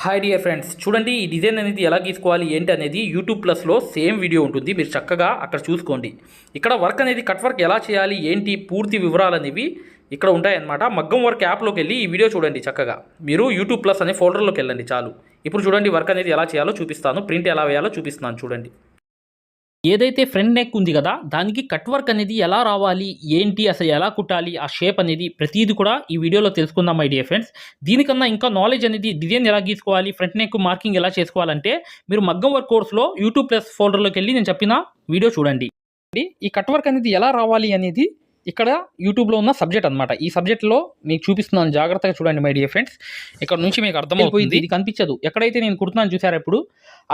Hi dear friends చూడండి ఈ design అనేది ఎలా గీసుకోవాలి ఏంటి అనేది యూట్యూబ్ ప్లస్లో సేమ్ వీడియో ఉంటుంది. మీరు చక్కగా అక్కడ చూసుకోండి. ఇక్కడ వర్క్ అనేది కట్ వర్క్ ఎలా చేయాలి ఏంటి పూర్తి వివరాలు అనేవి ఇక్కడ ఉంటాయన్నమాట. మగ్గం వర్క్ యాప్లోకి వెళ్ళి ఈ వీడియో చూడండి చక్కగా. మీరు యూట్యూబ్ ప్లస్ అనే ఫోల్డర్లోకి వెళ్ళండి చాలు. ఇప్పుడు చూడండి వర్క్ అనేది ఎలా చేయాలో చూపిస్తాను. ప్రింట్ ఎలా వేయాలో చూపిస్తున్నాను చూడండి. ఏదైతే ఫ్రంట్ నెక్ ఉంది కదా దానికి కట్ వర్క్ అనేది ఎలా రావాలి ఏంటి అసలు ఎలా కుట్టాలి ఆ షేప్ అనేది ప్రతిదీ కూడా ఈ వీడియోలో తెలుసుకుందాం మై డియర్ ఫ్రెండ్స్ దీనికన్నా ఇంకా నాలెడ్జ్ అనేది డిజైన్ ఎలా గీసుకోవాలి ఫ్రంట్ నెక్ మార్కింగ్ ఎలా చేసుకోవాలంటే మీరు మగ్గం వర్క్ కోర్స్లో యూట్యూబ్ ప్లస్ ఫోల్డర్లోకి వెళ్ళి నేను చెప్పిన వీడియో చూడండి. ఈ కట్ వర్క్ అనేది ఎలా రావాలి అనేది ఇక్కడ యూట్యూబ్లో ఉన్న సబ్జెక్ట్ అనమాట ఈ సబ్జెక్ట్లో మీకు చూపిస్తున్నాను జాగ్రత్తగా చూడండి మై డియర్ ఫ్రెండ్స్ ఇక్కడ నుంచి మీకు అర్థమైపోయింది ఇది కనిపించదు. ఎక్కడైతే నేను కుడుతున్నాను చూసారా ఇప్పుడు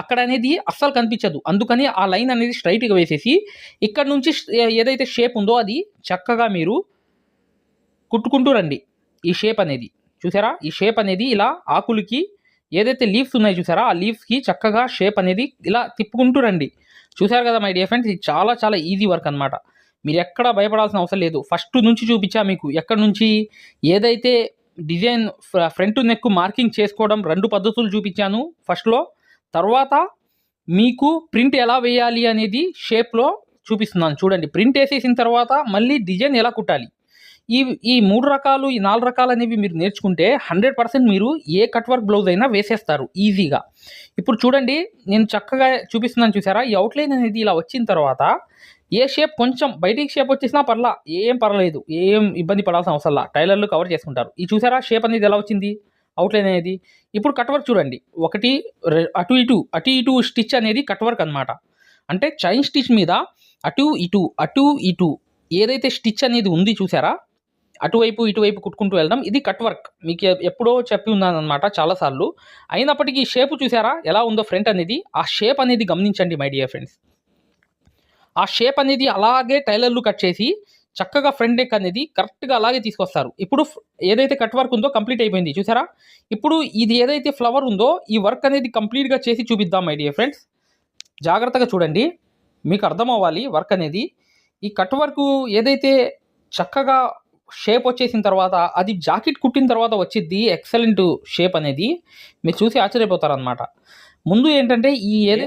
అక్కడ అనేది అస్సలు కనిపించదు. అందుకని ఆ లైన్ అనేది స్ట్రైట్గా వేసేసి ఇక్కడ నుంచి ఏదైతే షేప్ ఉందో అది చక్కగా మీరు కుట్టుకుంటూ రండి. ఈ షేప్ అనేది. చూసారా? ఈ షేప్ అనేది ఇలా ఆకులకి ఏదైతే లీవ్స్ ఉన్నాయో చూసారా ఆ లీవ్స్కి చక్కగా షేప్ అనేది ఇలా తిప్పుకుంటూ రండి. చూసారు కదా మై డియర్ ఫ్రెండ్స్ ఇది చాలా చాలా ఈజీ వర్క్ అనమాట మీరు ఎక్కడ భయపడాల్సిన అవసరం లేదు. ఫస్ట్ నుంచి చూపించా మీకు. ఎక్కడ నుంచి? ఏదైతే డిజైన్ ఫ్రంట్ నెక్ మార్కింగ్ చేసుకోవడం రెండు పద్ధతులు చూపించాను ఫస్ట్లో. తర్వాత మీకు ప్రింట్ ఎలా వేయాలి అనేది షేప్లో చూపిస్తున్నాను. చూడండి. ప్రింట్ వేసేసిన తర్వాత మళ్ళీ డిజైన్ ఎలా కుట్టాలి? ఈ ఈ మూడు రకాలు ఈ నాలుగు రకాలు అనేవి మీరు నేర్చుకుంటే హండ్రెడ్ పర్సెంట్ మీరు ఏ కట్ వర్క్ బ్లౌజ్ అయినా వేసేస్తారు ఈజీగా. ఇప్పుడు చూడండి నేను చక్కగా చూపిస్తున్నాను చూసారా? ఈ అవుట్లైన్ అనేది ఇలా వచ్చిన తర్వాత ఏ షేప్ కొంచెం బయటికి షేప్ వచ్చేసినా పర్లా ఏం పర్లేదు ఏం ఇబ్బంది పడాల్సిన అవసరం లా. టైలర్లు కవర్ చేసుకుంటారు. ఈ చూసారా షేప్ అనేది ఎలా వచ్చింది? అవుట్లైన్ అనేది. ఇప్పుడు కట్ వర్క్ చూడండి. ఒకటి అటు ఇటు అటు ఇటు స్టిచ్ అనేది కట్ వర్క్ అనమాట అంటే చైన్ స్టిచ్ మీద అటు ఇటు అటు ఇటు ఏదైతే స్టిచ్ అనేది ఉంది చూసారా? అటువైపు ఇటువైపు కుట్టుకుంటూ వెళ్దాం. ఇది కట్ వర్క్. మీకు ఎప్పుడో చెప్పి ఉన్నాను అనమాట చాలాసార్లు. అయినప్పటికీ షేప్ చూసారా? ఎలా ఉందో ఫ్రంట్ అనేది. ఆ షేప్ అనేది గమనించండి మై డియర్ ఫ్రెండ్స్. ఆ షేప్ అనేది అలాగే టైలర్లు కట్ చేసి చక్కగా ఫ్రంట్ నెక్ అనేది కరెక్ట్గా అలాగే తీసుకొస్తారు. ఇప్పుడు ఏదైతే కట్ వర్క్ ఉందో కంప్లీట్ అయిపోయింది చూసారా? ఇప్పుడు ఇది ఏదైతే ఫ్లవర్ ఉందో ఈ వర్క్ అనేది కంప్లీట్గా చేసి చూపిద్దాం మై డియర్ ఫ్రెండ్స్. జాగ్రత్తగా చూడండి. మీకు అర్థం అవ్వాలి వర్క్ అనేది. ఈ కట్ వర్క్ ఏదైతే చక్కగా షేప్ వచ్చేసిన తర్వాత అది జాకెట్ కుట్టిన తర్వాత వచ్చింది ఎక్సలెంట్ షేప్ అనేది. మీరు చూసి ఆశ్చర్యపోతారనమాట ముందు ఏంటంటే ఈ ఏదే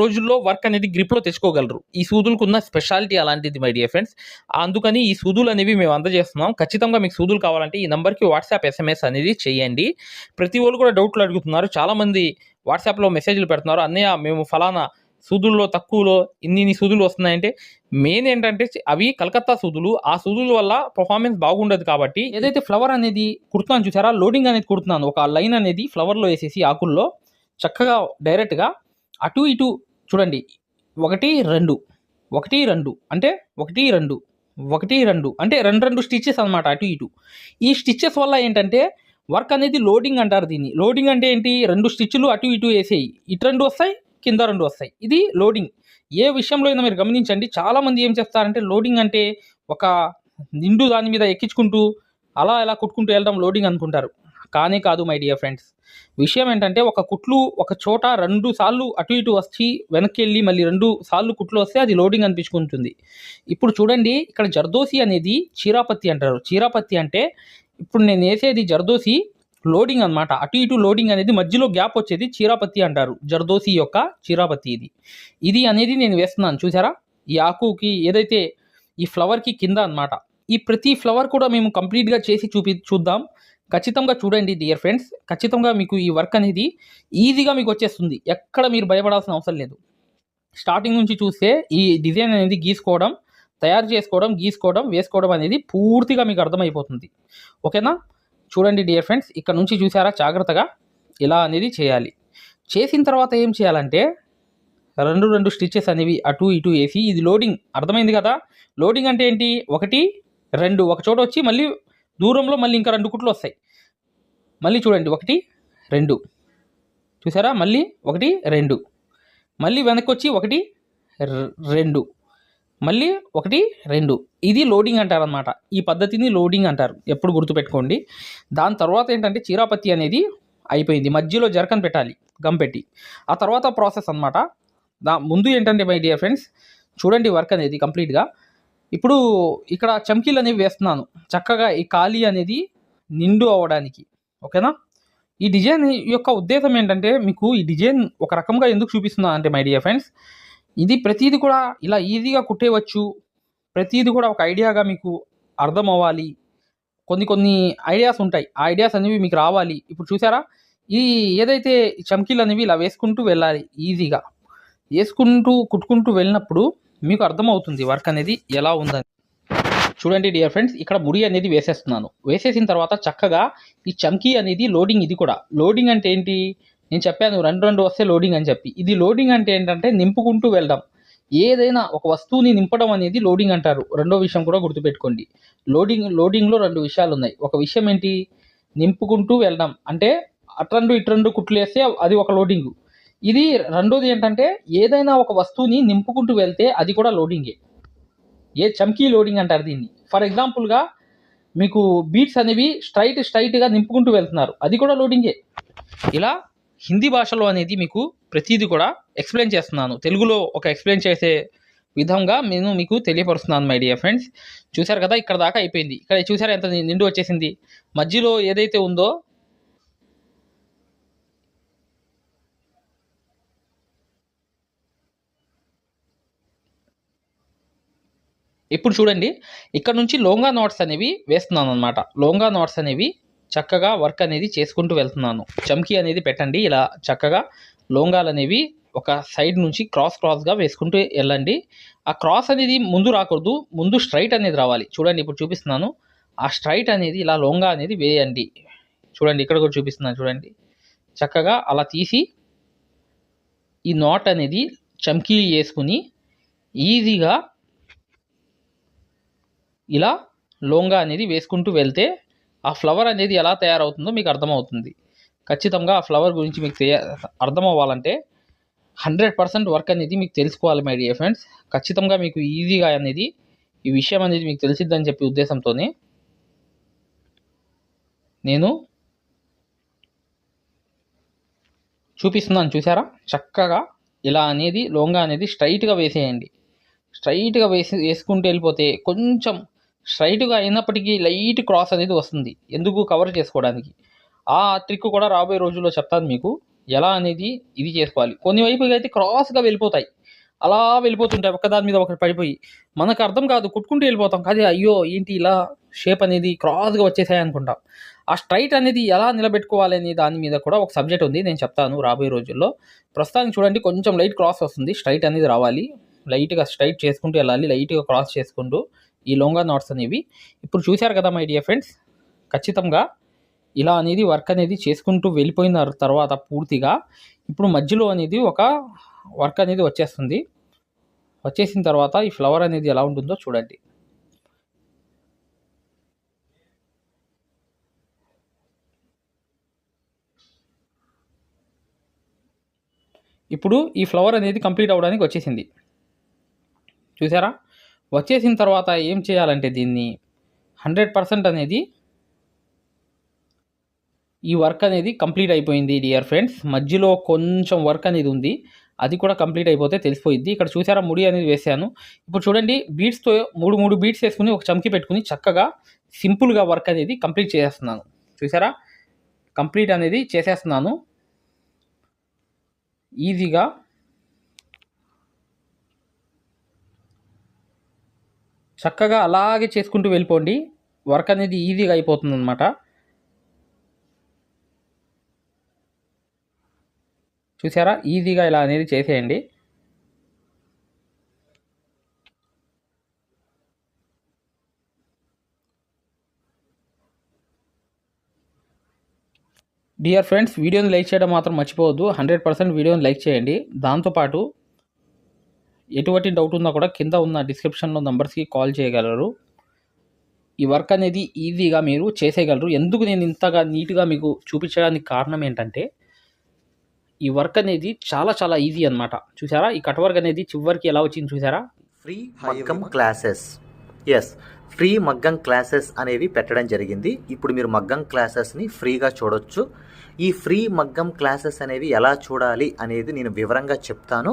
రోజుల్లో వర్క్ అనేది గ్రిప్లో తెచ్చుకోగలరు. ఈ సూదులకు ఉన్న స్పెషాలిటీ అలాంటిది మై డియర్ ఫ్రెండ్స్ అందుకని ఈ సూదులు అనేవి మేము అందజేస్తున్నాం. ఖచ్చితంగా మీకు సూదులు కావాలంటే ఈ నెంబర్కి వాట్సాప్ ఎస్ఎంఎస్ అనేది చేయండి. ప్రతి వాళ్ళు కూడా డౌట్లు అడుగుతున్నారు. చాలామంది వాట్సాప్లో మెసేజ్లు పెడుతున్నారు. అన్నయ్య మేము ఫలానా సూదుల్లో తక్కువలో ఇన్ని ఇన్ని సూదులు వస్తున్నాయంటే మెయిన్ ఏంటంటే అవి కలకత్తా సూదులు. ఆ సూదుల వల్ల పర్ఫార్మెన్స్ బాగుండదు కాబట్టి ఏదైతే ఫ్లవర్ అనేది కుడుతున్నాను చూసారా? లోడింగ్ అనేది కుడుతున్నాను. ఒక లైన్ అనేది ఫ్లవర్లో వేసేసి ఆకుల్లో చక్కగా డైరెక్ట్గా అటు ఇటు చూడండి. ఒకటి రెండు. ఒకటి రెండు. అంటే ఒకటి రెండు. ఒకటి రెండు. అంటే రెండు రెండు స్టిచ్చెస్ అనమాట అటు ఇటు. ఈ స్టిచ్చెస్ వల్ల ఏంటంటే వర్క్ అనేది లోడింగ్ అంటారు దీన్ని. లోడింగ్ అంటే ఏంటి? రెండు స్టిచ్లు అటు ఇటు వేసేయి. ఇటు రెండు వస్తాయి కింద రెండు వస్తాయి. ఇది లోడింగ్ ఏ విషయంలో అయినా మీరు గమనించండి. చాలామంది ఏం చేస్తారంటే లోడింగ్ అంటే ఒక నిండు దాని మీద ఎక్కించుకుంటూ అలా ఎలా కుట్టుకుంటూ వెళ్ళడం లోడింగ్ అనుకుంటారు. కానే కాదు మై డియర్ ఫ్రెండ్స్ విషయం ఏంటంటే ఒక కుట్లు ఒక చోట రెండు సార్లు అటు ఇటు వచ్చి వెనక్కి వెళ్ళి మళ్ళీ రెండు సార్లు కుట్లు వస్తే అది లోడింగ్ అనిపించుకుంటుంది. ఇప్పుడు చూడండి ఇక్కడ జర్దోసి అనేది చీరాపత్తి అంటారు. చీరాపత్తి అంటే ఇప్పుడు నేను వేసేది జర్దోసి లోడింగ్ అనమాట అటు ఇటు లోడింగ్ అనేది మధ్యలో గ్యాప్ వచ్చేది చీరాపత్తి అంటారు. జర్దోసి యొక్క చీరాపత్తి ఇది. ఇది అనేది నేను వేస్తున్నాను చూసారా? ఈ ఆకుకి ఏదైతే ఈ ఫ్లవర్కి కింద అనమాట ఈ ప్రతి ఫ్లవర్ కూడా మేము కంప్లీట్గా చేసి చూపి చూద్దాం. ఖచ్చితంగా చూడండి డియర్ ఫ్రెండ్స్ ఖచ్చితంగా మీకు ఈ వర్క్ అనేది ఈజీగా మీకు వచ్చేస్తుంది. ఎక్కడ మీరు భయపడాల్సిన అవసరం లేదు. స్టార్టింగ్ నుంచి చూస్తే ఈ డిజైన్ అనేది గీసుకోవడం తయారు చేసుకోవడం గీసుకోవడం వేసుకోవడం అనేది పూర్తిగా మీకు అర్థమైపోతుంది. ఓకేనా? చూడండి డియర్ ఫ్రెండ్స్ ఇక్కడ నుంచి చూసారా? జాగ్రత్తగా ఇలా అనేది చేయాలి. చేసిన తర్వాత ఏం చేయాలంటే రెండు రెండు స్టిచ్చెస్ అనేవి అటు ఇటు వేసి ఇది లోడింగ్ అర్థమైంది కదా? లోడింగ్ అంటే ఏంటి? ఒకటి రెండు. ఒక చోట వచ్చి మళ్ళీ దూరంలో మళ్ళీ ఇంకా రెండు కుట్లు వస్తాయి. మళ్ళీ చూడండి ఒకటి రెండు. చూసారా? మళ్ళీ ఒకటి రెండు. మళ్ళీ వెనక్కి వచ్చి ఒకటి రెండు. మళ్ళీ ఒకటి రెండు. ఇది లోడింగ్ అంటారనమాట ఈ పద్ధతిని లోడింగ్ అంటారు. ఎప్పుడు గుర్తుపెట్టుకోండి. దాని తర్వాత ఏంటంటే చీరాపత్తి అనేది అయిపోయింది. మధ్యలో జరకన్ పెట్టాలి గమ్ పెట్టి. ఆ తర్వాత ప్రాసెస్ అనమాట దా ముందు ఏంటంటే మై డియర్ ఫ్రెండ్స్ చూడండి వర్క్ అనేది కంప్లీట్గా. ఇప్పుడు ఇక్కడ చమ్కీలు అనేవి వేస్తున్నాను. చక్కగా ఈ ఖాళీ అనేది నిండు అవ్వడానికి ఓకేనా? ఈ డిజైన్ యొక్క ఉద్దేశం ఏంటంటే మీకు ఈ డిజైన్ ఒక రకంగా ఎందుకు చూపిస్తున్నా అంటే మై డియర్ ఫ్రెండ్స్ ఇది ప్రతిదీ కూడా ఇలా ఈజీగా కుట్టేయవచ్చు ప్రతిదీ కూడా ఒక ఐడియాగా మీకు అర్థం అవ్వాలి కొన్ని కొన్ని ఐడియాస్ ఉంటాయి. ఆ ఐడియాస్ అనేవి మీకు రావాలి. ఇప్పుడు చూసారా? ఈ ఏదైతే చమ్కీలు అనేవి ఇలా వేసుకుంటూ వెళ్ళాలి ఈజీగా. వేసుకుంటూ కుట్టుకుంటూ వెళ్ళినప్పుడు మీకు అర్థమవుతుంది వర్క్ అనేది ఎలా ఉందని. చూడండి డియర్ ఫ్రెండ్స్ ఇక్కడ ముడి అనేది వేసేస్తున్నాను. వేసేసిన తర్వాత చక్కగా ఈ చమ్కీ అనేది లోడింగ్ ఇది కూడా. లోడింగ్ అంటే ఏంటి? నేను చెప్పాను రెండు రెండు వస్తే లోడింగ్ అని చెప్పి. ఇది లోడింగ్ అంటే ఏంటంటే నింపుకుంటూ వెళ్ళడం ఏదైనా ఒక వస్తువుని నింపడం అనేది లోడింగ్ అంటారు. రెండో విషయం కూడా గుర్తుపెట్టుకోండి. లోడింగ్ లోడింగ్లో రెండు విషయాలు ఉన్నాయి. ఒక విషయం ఏంటి? నింపుకుంటూ వెళ్ళడం అంటే అట్రండు ఇట్రండు కుట్లు వేస్తే అది ఒక లోడింగ్ ఇది రెండోది ఏంటంటే ఏదైనా ఒక వస్తువుని నింపుకుంటూ వెళ్తే అది కూడా లోడింగే ఏ. చమ్కీ లోడింగ్ అంటారు దీన్ని? ఫర్ ఎగ్జాంపుల్గా మీకు బీట్స్ అనేవి స్ట్రైట్ స్ట్రైట్గా నింపుకుంటూ వెళ్తున్నారు. అది కూడా లోడింగే. ఇలా హిందీ భాషలో అనేది మీకు ప్రతిదీ కూడా ఎక్స్ప్లెయిన్ చేస్తున్నాను. తెలుగులో ఒక ఎక్స్ప్లెయిన్ చేసే విధంగా నేను మీకు తెలియపరుస్తున్నాను మై డియర్ ఫ్రెండ్స్ చూశారు కదా ఇక్కడ దాకా అయిపోయింది. ఇక్కడ చూసారు ఎంత నిండు వచ్చేసింది? మధ్యలో ఏదైతే ఉందో ఇప్పుడు చూడండి ఇక్కడ నుంచి లోంగా నోట్స్ అనేవి వేస్తున్నాను అనమాట లోంగా నోట్స్ అనేవి చక్కగా వర్క్ అనేది చేసుకుంటూ వెళ్తున్నాను. చమ్కీ అనేది పెట్టండి ఇలా చక్కగా లోంగాలు అనేవి ఒక సైడ్ నుంచి క్రాస్ క్రాస్గా వేసుకుంటూ వెళ్ళండి. ఆ క్రాస్ అనేది ముందు రాకూడదు ముందు స్ట్రైట్ అనేది రావాలి. చూడండి ఇప్పుడు చూపిస్తున్నాను. ఆ స్ట్రైట్ అనేది ఇలా లోంగా అనేది వేయండి. చూడండి ఇక్కడ కూడా చూపిస్తున్నాను చూడండి. చక్కగా అలా తీసి ఈ నాట్ అనేది చమ్కీ వేసుకుని ఈజీగా ఇలా లోంగా అనేది వేసుకుంటూ వెళ్తే ఆ ఫ్లవర్ అనేది ఎలా తయారవుతుందో మీకు అర్థమవుతుంది. ఖచ్చితంగా ఆ ఫ్లవర్ గురించి మీకు తె అర్థం అవ్వాలంటే హండ్రెడ్ పర్సెంట్ వర్క్ అనేది మీకు తెలుసుకోవాలి మై డియర్ ఫ్రెండ్స్. ఖచ్చితంగా మీకు ఈజీగా అనేది ఈ విషయం అనేది మీకు తెలిసిద్దని చెప్పి ఉద్దేశంతోనే నేను చూపిస్తున్నాను చూసారా చక్కగా ఇలా అనేది లోంగా అనేది స్ట్రైట్గా వేసేయండి. స్ట్రైట్గా వేసి వేసుకుంటూ వెళ్ళిపోతే కొంచెం స్ట్రైట్గా అయినప్పటికీ లైట్ క్రాస్ అనేది వస్తుంది. ఎందుకు? కవర్ చేసుకోవడానికి. ఆ ట్రిక్ కూడా రాబోయే రోజుల్లో చెప్తాను మీకు. ఎలా అనేది ఇది చేసుకోవాలి. కొన్ని వైపుగా అయితే క్రాస్గా వెళ్ళిపోతాయి. అలా వెళ్ళిపోతుంటాయి. ఒకదాని మీద ఒకటి పడిపోయి. మనకు అర్థం కాదు. కుట్టుకుంటూ వెళ్ళిపోతాం. కానీ అయ్యో! ఏంటి ఇలా షేప్ అనేది క్రాస్గా వచ్చేసాయి అనుకుంటాం. ఆ స్ట్రైట్ అనేది ఎలా నిలబెట్టుకోవాలి అనే దాని మీద కూడా ఒక సబ్జెక్ట్ ఉంది. నేను చెప్తాను రాబోయే రోజుల్లో. ప్రస్తుతానికి చూడండి. కొంచెం లైట్ క్రాస్ వస్తుంది. స్ట్రైట్ అనేది రావాలి. లైట్గా స్ట్రైట్ చేసుకుంటూ వెళ్ళాలి. లైట్గా క్రాస్ చేసుకుంటూ ఈ లొంగా నాట్స్ అనేవి. ఇప్పుడు చూశారు కదా మై డియర్ ఫ్రెండ్స్ ఖచ్చితంగా ఇలా అనేది వర్క్ అనేది చేసుకుంటూ వెళ్ళిపోయిన తర్వాత పూర్తిగా ఇప్పుడు మధ్యలో అనేది ఒక వర్క్ అనేది వచ్చేస్తుంది. వచ్చేసిన తర్వాత ఈ ఫ్లవర్ అనేది ఎలా ఉంటుందో చూడండి. ఇప్పుడు ఈ ఫ్లవర్ అనేది కంప్లీట్ అవ్వడానికి వచ్చేసింది. చూసారా వచ్చేసిన తర్వాత ఏం చేయాలంటే దీన్ని హండ్రెడ్ పర్సెంట్ అనేది ఈ వర్క్ అనేది కంప్లీట్ అయిపోయింది డియర్ ఫ్రెండ్స్. మధ్యలో కొంచెం వర్క్ అనేది ఉంది. అది కూడా కంప్లీట్ అయిపోతే తెలిసిపోయింది ఇక్కడ చూసారా ముడి అనేది వేసాను. ఇప్పుడు చూడండి బీట్స్తో మూడు మూడు బీట్స్ వేసుకుని ఒక చమ్కి పెట్టుకుని చక్కగా సింపుల్గా వర్క్ అనేది కంప్లీట్ చేసేస్తున్నాను. చూసారా? కంప్లీట్ అనేది చేసేస్తున్నాను. ఈజీగా చక్కగా అలాగే చేసుకుంటూ వెళ్ళిపోండి. వర్క్ అనేది ఈజీగా అయిపోతుంది అనమాట చూసారా? ఈజీగా ఇలా అనేది చేసేయండి. డియర్ ఫ్రెండ్స్ వీడియోని లైక్ చేయడం మాత్రం మర్చిపోవద్దు. హండ్రెడ్ పర్సెంట్ వీడియోని లైక్ చేయండి. దాంతోపాటు ఎటువంటి డౌట్ ఉన్నా కూడా కింద ఉన్న డిస్క్రిప్షన్లో నంబర్స్కి కాల్ చేయగలరు. ఈ వర్క్ అనేది ఈజీగా మీరు చేసేయగలరు. ఎందుకు నేను ఇంతగా నీట్గా మీకు చూపించడానికి కారణం ఏంటంటే ఈ వర్క్ అనేది చాలా చాలా ఈజీ అనమాట చూసారా? ఈ కట్ వర్క్ అనేది చివరికి ఎలా వచ్చింది చూసారా? ఫ్రీ మగ్గం క్లాసెస్ ఎస్ ఫ్రీ మగ్గం క్లాసెస్ అనేవి పెట్టడం జరిగింది. ఇప్పుడు మీరు మగ్గం క్లాసెస్ని ఫ్రీగా చూడొచ్చు. ఈ ఫ్రీ మగ్గం క్లాసెస్ అనేవి ఎలా చూడాలి అనేది నేను వివరంగా చెప్తాను.